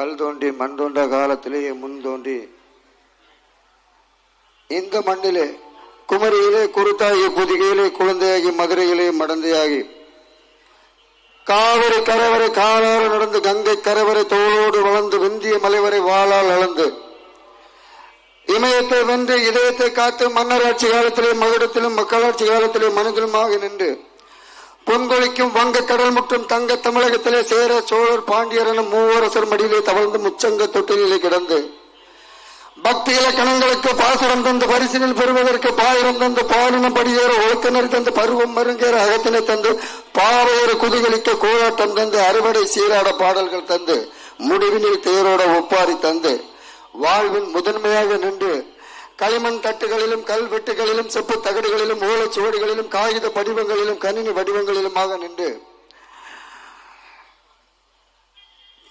கல் தோண்டி மண் தோன்ற காலத்திலேயே முன் தோன்றி. இந்த மண்ணிலே குமரியிலே குருத்தாகி புதுகையிலே குழந்தையாகி மதுரையிலே மடந்தையாகி காவிரி கரைவரை காலாறு நடந்து கங்கை கரைவரை தோளோடு வளர்ந்து விந்திய மலைவரை வாளால் அளந்து இமயத்தை வென்று இதயத்தை காத்து மன்னராட்சி காலத்திலே மகுடத்திலும் மக்களாட்சி காலத்திலே மனிதனுமாக நின்று பொன்கொழிக்கும் வங்கக்கடல் மற்றும் தங்க தமிழகத்திலே சேர சோழர் பாண்டியர் என மூவரசர் மடியிலே தவழ்ந்து முச்சங்க தொட்டிலே கிடந்து. பக்தி இலக்கணங்களுக்கு பாசுரம் தந்து பரிசினில் பெறுவதற்கு பாயிரம் தந்து பாலினம் படியேற ஒழுக்கினர் தந்து பருவம் மருங்கேற அகத்தினை தந்து பாவையர் குதிகளிக்க கோலாட்டம் தந்து அறுவடை சீராட பாடல்கள் தந்து. முடிவினில் தேரோட ஒப்பாரி தந்து. வாழ்வின் முதன்மையாக நின்று களிமண் தட்டுகளிலும் கல்வெட்டுகளிலும் செப்பு தகடுகளிலும் ஓலச்சுவடிகளிலும் காகித படிவங்களிலும் கணினி வடிவங்களிலுமாக நின்று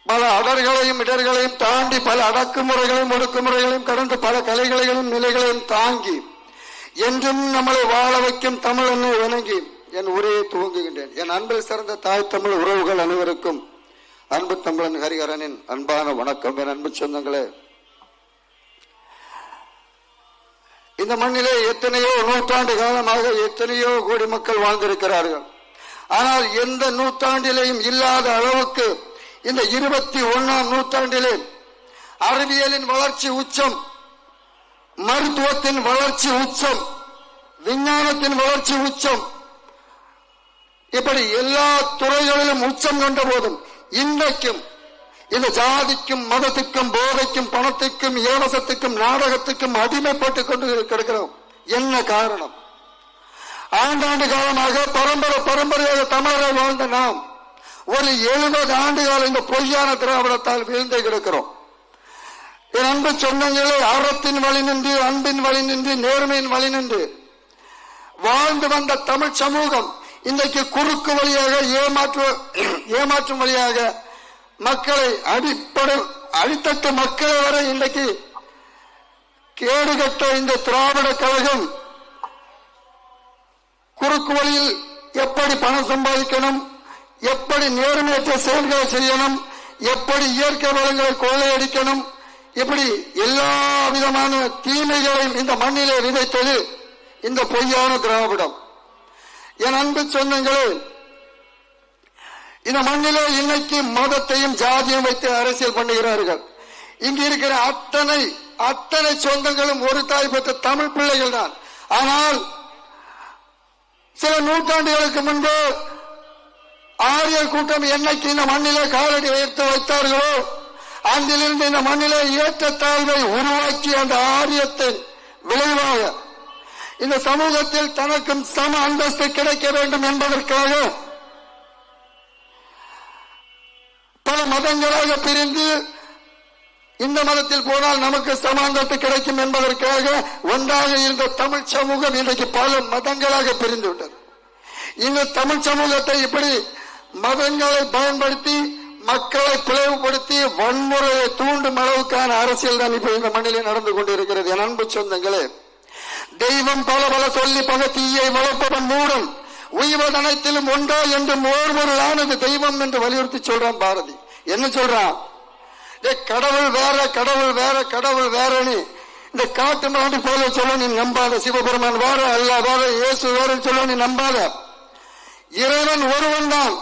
பல அடர்களையும் இடர்களையும் தாண்டி பல அடக்குமுறைகளையும் ஒடுக்குமுறைகளையும் கடந்து பல கலைகளையும் நிலைகளையும் தாங்கி என்றும் நம்மளை வாழ வைக்கும் தமிழ் என்னை வணங்கி என் உரையை துவங்குகின்றேன். என் அன்பில் சிறந்த தாய் தமிழ் உறவுகள் அனைவருக்கும் அன்பு தமிழன் ஹரிஹரனின் அன்பான வணக்கம். என் அன்பு சொந்தங்களே இந்த மண்ணிலே எத்தனையோ நூற்றாண்டு காலமாக எத்தனையோ கோடி மக்கள் வாழ்ந்திருக்கிறார்கள். ஆனால் எந்த நூற்றாண்டிலேயும் இல்லாத அளவுக்கு இந்த இருபத்தி ஒன்னாம் நூற்றாண்டிலே அறிவியலின் வளர்ச்சி உச்சம் மருத்துவத்தின் வளர்ச்சி உச்சம் விஞ்ஞானத்தின் வளர்ச்சி உச்சம் இப்படி எல்லா துறைகளிலும் உச்சம் கண்ட போதும் இன்றைக்கும் இந்த ஜாதிக்கும் மதத்துக்கும் போதைக்கும் பணத்துக்கும் ஏவசத்துக்கும் நாடகத்துக்கும் அடிமைப்பட்டு கொண்டு கிடக்கிறோம். என்ன காரணம்? ஆண்டாண்டு காலமாக பரம்பரை பரம்பரையாக தமிழரை வாழ்ந்த நாம் ஒரு எழுபது ஆண்டு காலம் இந்த பொய்யான திராவிடத்தால் வீழ்ந்து கிடக்கிறோம். என் அன்பு சொன்னங்களே அறத்தின் வழி நின்று அன்பின் வழி நின்று நேர்மையின் வழி நின்று. வாழ்ந்து வந்த தமிழ் சமூகம் இன்றைக்கு குறுக்கு வழியாக ஏமாற்று ஏமாற்றும் வழியாக மக்களை அடிப்படை அடித்தட்டு மக்களை வரை இன்றைக்கு கேடுகட்ட இந்த திராவிட கழகம் குறுக்கு வழியில் எப்படி பணம் சம்பாதிக்கணும் எப்படி நேர்மையற்ற செயல்களை செய்யணும் எப்படி இயற்கை வளங்களை கொள்ளையடிக்கணும் இப்படி எல்லா விதமான தீமைகளையும் இந்த மண்ணிலே விதைத்தது இந்த பொய்யான திராவிடம். என் அன்பு சொந்தங்களே இந்த மண்ணிலே இன்னைக்கு மதத்தையும் ஜாதியும் வைத்து அரசியல் பண்ணுகிறார்கள். இங்கு இருக்கிற அத்தனை அத்தனை சொந்தங்களும் ஒரு தாய் பெற்ற தமிழ் பிள்ளைகள் தான். ஆனால் சில நூற்றாண்டுகளுக்கு முன்பு ஆரிய கூட்டம் என்னைக்கு இந்த மண்ணிலே காலடி வைத்து வைத்தார்களோ அங்கிலிருந்து இந்த மண்ணிலே ஏற்றத்தாழ்வை உருவாக்கி அந்த ஆரியத்தின் விளைவாக இந்த சமூகத்தில் தனக்கும் சம அந்தஸ்து கிடைக்க வேண்டும் என்பதற்காக பல மதங்களாக பிரிந்து இந்த மதத்தில் போனால் நமக்கு சமாந்தத்து கிடைக்கும் என்பதற்காக ஒன்றாக இருந்த தமிழ் சமூகம் இன்றைக்கு பல மதங்களாக பிரிந்து விட்டது. இந்த தமிழ் சமூகத்தை இப்படி மதங்களை பயன்படுத்தி மக்களை பிளவுபடுத்தி வன்முறையை தூண்டும் அளவுக்கான அரசியல் தான் இப்ப இந்த மண்ணிலே நடந்து கொண்டிருக்கிறது என் அன்பு சொந்தங்களே. தெய்வம் பல பல சொல்லி பகத்தீயை வளர்ப்பவன் மூடும் உய்வது உண்டோ என்று ஓர்வொருளானது தெய்வம் என்று வலியுறுத்தி சொல்றான் பாரதி. என்ன சொல்றான்? ஏ கடவுள் வேற கடவுள் வேற கடவுள் வேறன்னு இந்த காட்டு மாட்டு போல சொல்ல நீ நம்பாத. சிவபெருமான் வேற அல்ல வேற இயேசு வேறன்னு சொல்ல நீ நம்பாத. இறைவன் ஒருவன் தான்.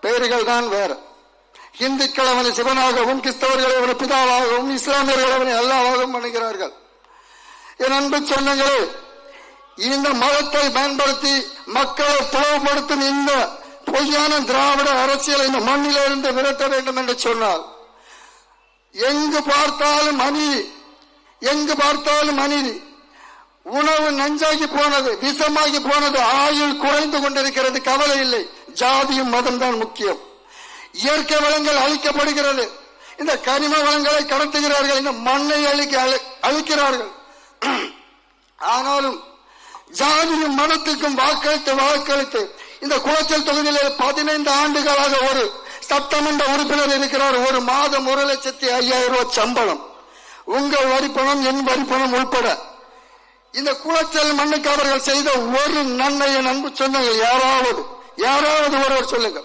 பெயர்கள் தான் வேற. இந்துக்கள் அவனை சிவனாகவும் கிறிஸ்தவர்கள் அவனை பிதாவாகவும் இஸ்லாமியர்கள் அவனை அல்லாவாகவும் பண்ணுகிறார்கள் என் அன்பு சொன்னங்களே இந்த மதத்தை பயன்படுத்தி மக்களை பிளவுபடுத்தும் இந்த பொய்யான திராவிட அரசியலை இந்த மண்ணிலிருந்து விரட்ட வேண்டும் என்று சொன்னால் எங்கு பார்த்தாலும் அநீதி எங்கு பார்த்தாலும் அநீதி. உணவு நஞ்சாகி போனது விஷமாகி போனது ஆயுள் குறைந்து கொண்டிருக்கிறது கவலை இல்லை. ஜாதியும் மதம் தான் முக்கியம். இயற்கை வளங்கள் அழிக்கப்படுகிறது. இந்த கனிம வளங்களை கடத்துகிறார்கள் இந்த மண்ணை அழிக்க அழிக்கிறார்கள். ஆனாலும் ஜாதியும் மனத்துக்கும் வாக்களித்து வாக்களித்து இந்த குளச்சல் தொகுதியில் பதினைந்து ஆண்டுகளாக ஒரு சட்டமன்ற உறுப்பினர் இருக்கிறார். ஒரு மாதம் ஒரு லட்சத்தி ஐயாயிரம் ரூபாய் சம்பளம். உங்கள் வரிப்பணம் என் வரிப்பணம் உட்பட இந்த குளச்சல் மண்ணுக்கு அவர்கள் செய்த ஒரு நன்மையை நன்பு சொன்னாங்க. யாராவது யாராவது ஒருவர் சொல்லுங்க.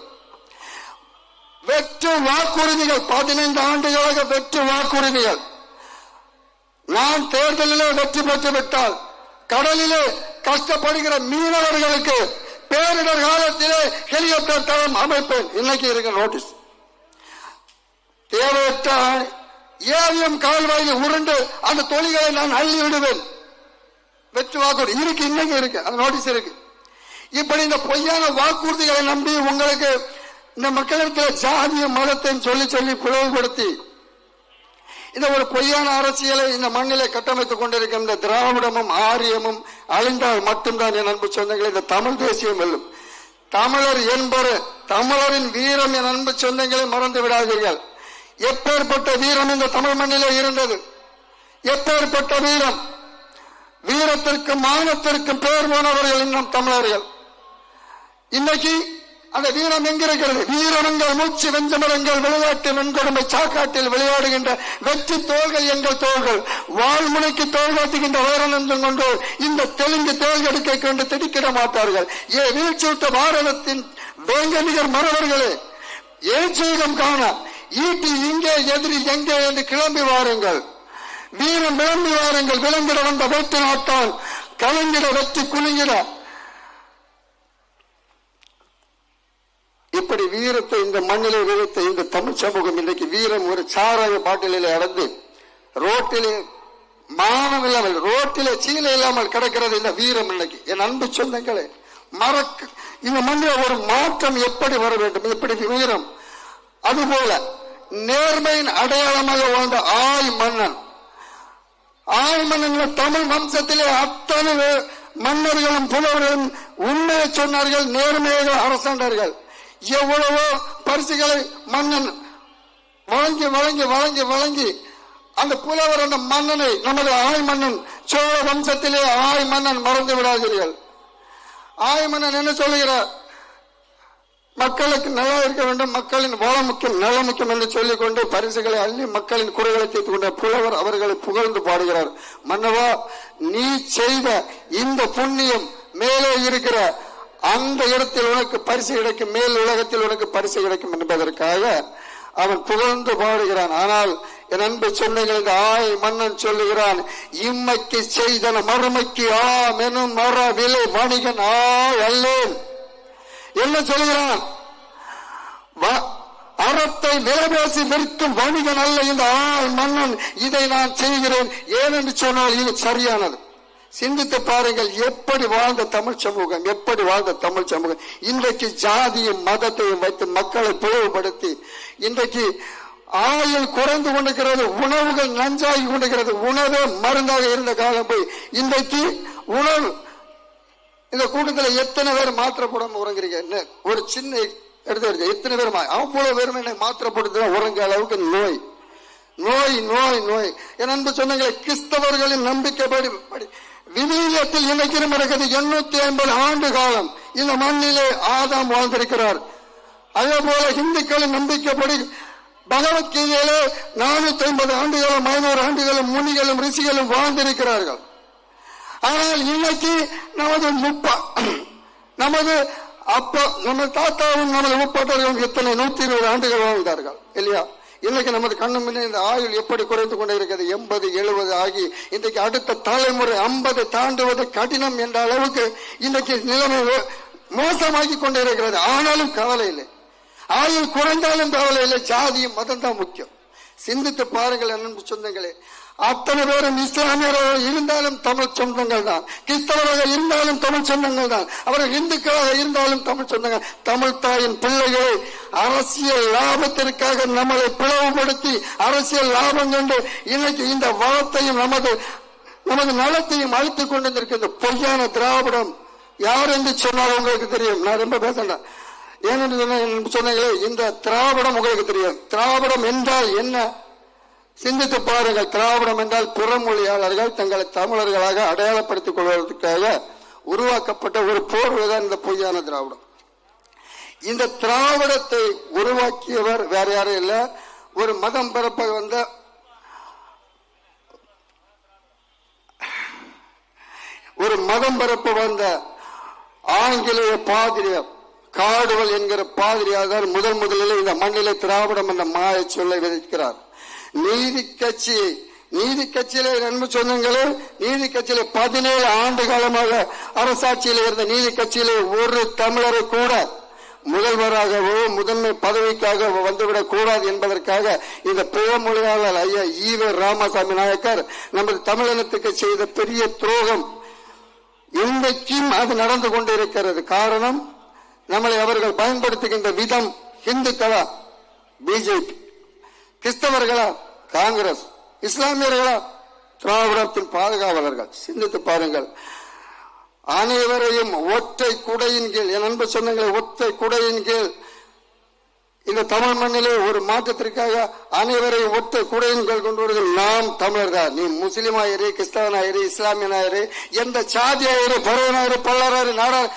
வெற்று வாக்குறுதிகள் பதினைந்து ஆண்டுகளாக வெற்று வாக்குறுதிகள். நான் தேர்தலிலே வெற்றி பெற்று விட்டால் கடலிலே கஷ்டப்படுகிற மீனவர்களுக்கு பேரிடர் காலத்திலே ஹெலிகாப்டர் தளம் அமைப்பேன். இன்னைக்கு இருக்க நோட்டீஸ் தேவையற்ற ஏவிஎம் கால்வாயில் உருண்டு அந்த தொழில்களை நான் அள்ளி விடுவேன். வெற்றி வாக்குறுதி. இருக்கு இன்னைக்கு இருக்கு. அந்த நோட்டீஸ் இருக்கு. இப்படி இந்த பொய்யான வாக்குறுதிகளை நம்பி உங்களுக்கு இந்த மக்களிடத்தில் ஜாதிய மதத்தை சொல்லி சொல்லி பிளவுபடுத்தி இந்த ஒரு பொய்யான அரசியலை இந்த மண்ணிலே கட்டமைத்துக் கொண்டிருக்கின்ற இந்த திராவிடமும் ஆரியமும் அழிந்தால் மட்டும்தான் என் அன்பு சொந்தங்களே இந்த தமிழ் தேசியம் வெல்லும். தமிழர் என்பவர் தமிழரின் வீரம் என் அன்பு சொந்தங்களை மறந்து விடாதீர்கள். எப்பேற்பட்ட வீரம் இந்த தமிழ் மண்ணிலே இருந்தது? எப்பேற்பட்ட வீரம்? வீரத்திற்கும் மானத்திற்கும் பேர் போனவர்கள் இன்னும் தமிழர்கள். இன்னைக்கு அந்த வீரம் எங்கிருக்கிறது வீரமங்கள் மூச்சு வெஞ்சமரங்கள் விளையாட்டு வெண்கொடுமை சாக்காட்டில் விளையாடுகின்ற வெற்றி தோள்கள் எங்கள் தோள்கள். வாழ்முனைக்கு தோல் காட்டுகின்ற வைரநந்தம் கொண்டு இந்த தெலுங்கு தேர்ந்தெடுக்கை கொண்டு திடுக்கிட மாட்டார்கள். ஏ வீழ்ச்சியுட்ட பாரதத்தின் வேங்கனிகர் மறவர்களே எழுச்சீகம் காண ஈட்டி இங்கே எதிரி எங்கே என்று கிளம்பி வாருங்கள். வீரம் விளம்பி வாருங்கள். விளங்கிட வந்த வேட்டு நாட்டால் கலங்கிட வெற்றி குலுங்கிட. இப்படி வீரத்தை இந்த மண்ணிலே விதைத்த இந்த தமிழ் சமூகம் இன்றைக்கு வீரம் ஒரு சாராய பாட்டிலே அடந்து ரோட்டிலே மானம் இல்லாமல் ரோட்டிலே சீலை இல்லாமல் கிடக்கிறது இந்த வீரம் இன்னைக்கு. என் அன்பு சொந்தங்களே மறக்க இந்த மண்ணில் ஒரு மாற்றம் எப்படி வர வேண்டும்? எப்படி வீரம். அதுபோல நேர்மையின் அடையாளமாக வாழ்ந்த ஆய் மன்னன். ஆய் மன்னன் தமிழ் வம்சத்திலே அத்தனை மன்னர்களும் புலவர்களும் உண்மையை சொன்னார்கள் நேர்மையாக அரசாண்டார்கள். எவ்வளவோ பரிசுகளை மன்னன் வழங்கி வழங்கி வழங்கி வழங்கி அந்த புலவர் அந்த மன்னனை நமது ஆய் மன்னன் சோழ வம்சத்திலே ஆய் மன்னன் மறந்து விடாதீர்கள். ஆய் மன்னன் என்ன சொல்லுகிறார்? மக்களுக்கு நல்லா இருக்க வேண்டும் மக்களின் வளம் முக்கியம் நல முக்கியம் என்று சொல்லிக் கொண்டு பரிசுகளை அள்ளி மக்களின் குறைகளை தீர்த்து கொண்ட புலவர் அவர்களை புகழ்ந்து பாடுகிறார். மன்னவா நீ செய்த இந்த புண்ணியம் மேலே இருக்கிற அந்த இடத்தில் உனக்கு பரிசு கிடைக்கும் மேல் உலகத்தில் உனக்கு பரிசு கிடைக்கும் என்பதற்காக அவன் புகழ்ந்து பாடுகிறான். ஆனால் என் அன்பு சொன்னீர்கள் இந்த ஆய் மன்னன் சொல்லுகிறான் இம்மைக்கு செய்தன மறுமைக்கு ஆ மெனும் மர விலை வணிகன் ஆய் அல்லேன். என்ன சொல்கிறான்? வ- அறத்தை விலைபேசி விற்கும் வணிகன் அல்ல இந்த ஆள் மன்னன். இதை நான் செய்கிறேன். ஏனென்று சொன்னால் இது சரியானது. சிந்தித்து பாருங்கள் எப்படி வாழ்ந்த தமிழ் சமூகம் எப்படி வாழ்ந்த தமிழ் சமூகம். இன்றைக்கு ஜாதியும் மதத்தையும் வைத்து மக்களை பிளவுபடுத்தி இன்றைக்கு ஆயுள் குறைந்து கொண்டிருக்கிறது உணவுகள் நஞ்சாகி கொண்டிருக்கிறது உணவே மருந்தாக இருந்த காலம் போய் இன்றைக்கு உணவு இந்த கூட்டத்தில் எத்தனை பேர் மாற்றப்படாமல் உறங்குறீங்க? ஒரு சின்ன எடுத்து எடுத்து எத்தனை பேர் அவ்வளவு பேரும் என்னை மாற்றப்படுத்த உறங்க அளவுக்கு நோய். நோய் நோய் நோய். என் அன்பு சொன்னீங்களே கிறிஸ்தவர்களின் நம்பிக்கைப்படி படி விவிலியத்தில் இன்னைக்கு இருக்கிறது எண்ணூத்தி ஐம்பது ஆண்டு காலம் இந்த மண்ணிலே ஆதாம் வாழ்ந்திருக்கிறார். அதே போல இந்துக்களின் நம்பிக்கைப்படி பகவத்கீதையிலே நானூத்தி ஐம்பது ஆண்டுகளும் ஐநூறு ஆண்டுகளும் முனிகளும் ரிஷிகளும் வாழ்ந்திருக்கிறார்கள். ஆனால் இன்னைக்கு நமது முப்பா நமது அப்பா நம்ம தாத்தாவும் நமது முப்பாட்டர்களும் எத்தனை நூத்தி இருபது ஆண்டுகள் வாழ்ந்தார்கள் இல்லையா? இன்னைக்கு நமது கண்ணு முன்னே இந்த ஆயுள் எப்படி குறைந்து கொண்டே இருக்கிறது? எண்பது எழுபது ஆகி இன்றைக்கு அடுத்த தலைமுறை ஐம்பது தாண்டுவது கடினம் என்ற அளவுக்கு இன்றைக்கு நிலைமை மோசமாகி கொண்டே இருக்கிறது. ஆனாலும் கவலை இல்லை. ஆயுள் குறைந்தாலும் கவலை இல்லை. ஜாதியும் மதம் தான் முக்கியம். சிந்தித்து பாருங்கள் என் அன்பு சொந்தங்களே. அத்தனை பேரும் இஸ்லாமியராக இருந்தாலும் தமிழ் சொந்தங்கள் தான். கிறிஸ்தவராக இருந்தாலும் தமிழ் சொந்தங்கள் தான். அவர்கள் இந்துக்களாக இருந்தாலும் தமிழ் சொந்தங்கள். தமிழ் தாயின் பிள்ளைகளை அரசியல் லாபத்திற்காக நம்மளை பிளவுபடுத்தி அரசியல் லாபம் கண்டு இன்னைக்கு இந்த வளத்தையும் நமது நமது நலத்தையும் அழித்துக் கொண்டு இந்த பொய்யான திராவிடம் யார் என்று சொன்னாலும் உங்களுக்கு தெரியும். நான் ரொம்ப பேசண்டேன் ஏனென்று சொன்னீங்களே இந்த திராவிடம் உங்களுக்கு தெரியும். திராவிடம் என்றால் என்ன? சிந்தித்து பாருங்கள். திராவிடம் என்றால் புறமொழியாளர்கள் தங்களை தமிழர்களாக அடையாளப்படுத்திக் கொள்வதற்காக உருவாக்கப்பட்ட ஒரு போர்வைதான் இந்த பொய்யான திராவிடம். இந்த திராவிடத்தை உருவாக்கியவர் வேற யாரும் இல்ல. ஒரு மதம் பிறப்ப வந்த ஒரு மதம் பிறப்பு வந்த ஆங்கிலேய பாதிரியர் காடுவல் என்கிற பாதிரியார் முதல் முதலில் இந்த மண்ணிலே திராவிடம் என்ற மாய சொல்லை விதைக்கிறார். நீதி கட்சி நீதி கட்சியில நன்மை சொந்தங்களே நீதி கட்சியில பதினேழு ஆண்டு காலமாக அரசாட்சியில் இருந்த நீதி கட்சியில ஒரு தமிழரை கூட முதல்வராகவோ முதன்மை பதவிக்காக வந்துவிடக் கூடாது என்பதற்காக இந்த பிறமொழியாளர் ஐயா ஈவ ராமசாமி நாயக்கர் நமது தமிழினத்துக்கு செய்த பெரிய துரோகம் இன்றைக்கும் அது நடந்து கொண்டிருக்கிறது. காரணம் நம்மளை அவர்கள் பயன்படுத்துகின்ற விதம் ஹிந்துக்களா பிஜேபி. கிறிஸ்தவர்களா? காங்கிரஸ். இஸ்லாமியர்களா? திராவிடத்தின் பாதுகாவலர்கள். சிந்தித்து பாருங்கள். அனைவரையும் ஒற்றை குடையின் கீழ் என் அன்பு சொன்னங்களே ஒற்றை குடையின் கீழ். இந்த தமிழ் மண்ணிலே ஒரு மாற்றத்திற்காக அனைவரையும் ஒற்றை குடையின் கீழ் கொண்டு வருகிற நாம் தமிழர்கள் நீ முஸ்லிமாயிரு கிறிஸ்தவனாயிரு இஸ்லாமியனாயிரு எந்த சாதியாயிரு பருவனாயிரு பல்லராயிரு நாடா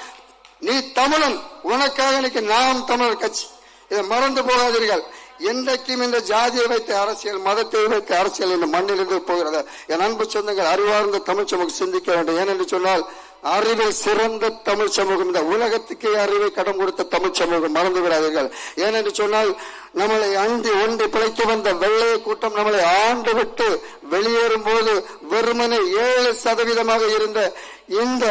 நீ தமிழன். உனக்காக இன்னைக்கு நாம் தமிழர் கட்சி. இதை மறந்து போகாதீர்கள். என்றைக்கும் இந்த ஜாதியை வைத்து அரசியல் மதத்தை வைத்து அரசியல் இந்த மண்ணிலிருந்து போகிறது. என் அன்பு சொந்தங்கள் அறிவார்ந்த தமிழ் சமூகம் சிந்திக்க வேண்டும். ஏனென்று சொன்னால் அறிவில் சிறந்த தமிழ் சமூகம் இந்த உலகத்துக்கே அறிவை கடன் கொடுத்த தமிழ் சமூகம் மறந்து விடாதீர்கள் ஏனென்று சொன்னால் நம்மளை அண்டி ஒன்றி பிழைக்க வந்த வெள்ளைய கூட்டம் நம்மளை ஆண்டு விட்டு வெளியேறும் போது வெறுமனே ஏழு சதவீதமாக இருந்த இந்த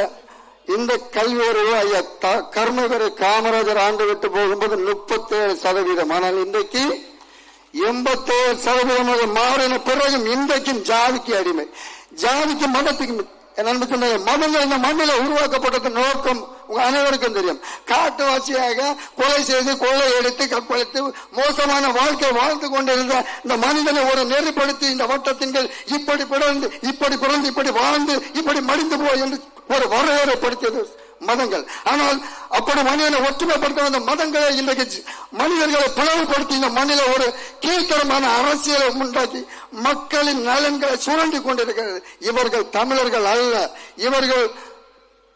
இந்த கல்வி ஐயா த- காமராஜர் ஆண்டு விட்டு போகும்போது முப்பத்தேழு சதவீதம். ஆனால் இன்றைக்கு எண்பத்தேழு சதவீதமாக மாறின பிறகும் இன்றைக்கும் ஜாதிக்கு அடிமை. ஜாதிக்கு மதத்துக்கு மதங்கள் இந்த மண்ணில் உருவாக்கப்பட்டது நோக்கம் உங்க அனைவருக்கும் தெரியும். காட்டுவாசியாக கொலை செய்து கொள்ளை எடுத்து கற்பழித்து மோசமான வாழ்க்கை வாழ்ந்து கொண்டிருந்த இந்த மனிதனை ஒரு நெறிப்படுத்தி இந்த வட்டத்தின்கள் இப்படி பிறந்து இப்படி பிறந்து இப்படி வாழ்ந்து இப்படி மடிந்து போய் என்று ஒரு வரையறைப்படுத்தியது மதங்கள். ஆனால் அப்படி மனிதனை ஒற்றுமைப்படுத்த வந்த மதங்களை இன்றைக்கு மனிதர்களை பிளவுபடுத்தி இந்த மண்ணில ஒரு கீழ்த்தரமான அரசியலை உண்டாக்கி மக்களின் நலன்களை சுரண்டி கொண்டிருக்கிறது. இவர்கள் தமிழர்கள் அல்ல. இவர்கள்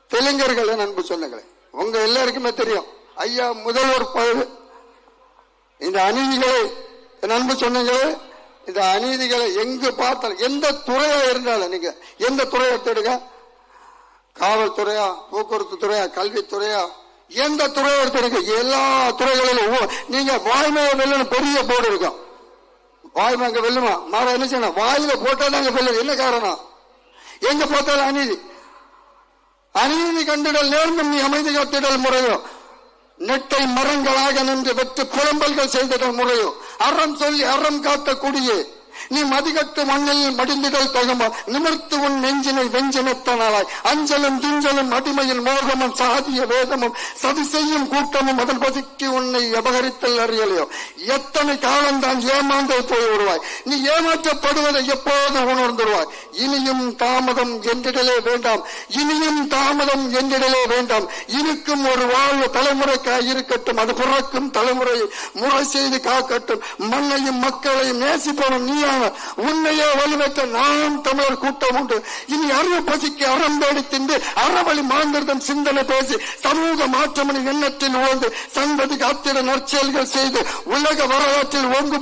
தெலுங்கர்கள் அன்பு சொந்தங்களே உங்க எல்லாருக்குமே தெரியும். ஐயா முதல்வர் பதவி இந்த அநீதிகளை அன்பு சொன்னீங்களே இந்த அநீதிகளை எங்கு பார்த்தாலும் எந்த துறையா இருந்தாலும் நீங்க எந்த துறையை எடுத்துடுங்க காவல்துறையா போக்குவரத்து துறையா கல்வித்துறையா எந்த துறையை எடுத்திருக்கு எல்லா துறைகளிலும் ஓ- நீங்க வாய்மையை வெல்லணும் பெரிய போர்டு இருக்கும் வாய்மை அங்க வெல்லுமா? மாற என்ன செய்யணும்? வாயில போட்டா அங்க என்ன காரணம்? எங்க பார்த்தாலும் அநீதி. அநீதி கண்டிடல் நேர்ந்தும் நீ அமைதி காத்திடல் முறையோ நெட்டை மரங்களாக நின்று வெற்று புலம்பல்கள் செய்திடல் முறையோ அறம் சொல்லி அறம் காத்த குடியே நீ மதிகட்டு மண்ணில் மடிந்துகள் தகுமா? நிமிர்த்து உன் நெஞ்சினை வெஞ்சினத்தனாலாய் அஞ்சலும் துஞ்சலும் அடிமையின் மோகமும் சாதிய வேதமும் சதி செய்யும் கூட்டமும் அதன் பதுக்கி உன்னை அபகரித்தல் அறியலையோ? எத்தனை காலம்தான் ஏமாந்தே போய் விடுவாய் நீ ஏமாற்றப்படுவதை எப்போது உணர்ந்துடுவாய் இனியும் தாமதம் என்றிடலே வேண்டாம். இனியும் தாமதம் என்றிடலே வேண்டாம். இருக்கும் ஒரு வாழ்வு தலைமுறைக்காய் இருக்கட்டும். அது பிறக்கும் தலைமுறையை முறை செய்து காக்கட்டும். மண்ணையும் மக்களையும் நேசிப்பவன் நீ நீயான உன்னையே வலுவற்ற நாம் தமிழர் கூட்டம் உண்டு. இனி அறிவு பசிக்கு அறம்பேடி தின்று அறவழி மாந்திரதம் சிந்தனை பேசி சமூக மாற்றமணி எண்ணத்தில் உழந்து சந்ததி காத்திட நற்செயல்கள் செய்து உலக வரலாற்றில் ஒங்கு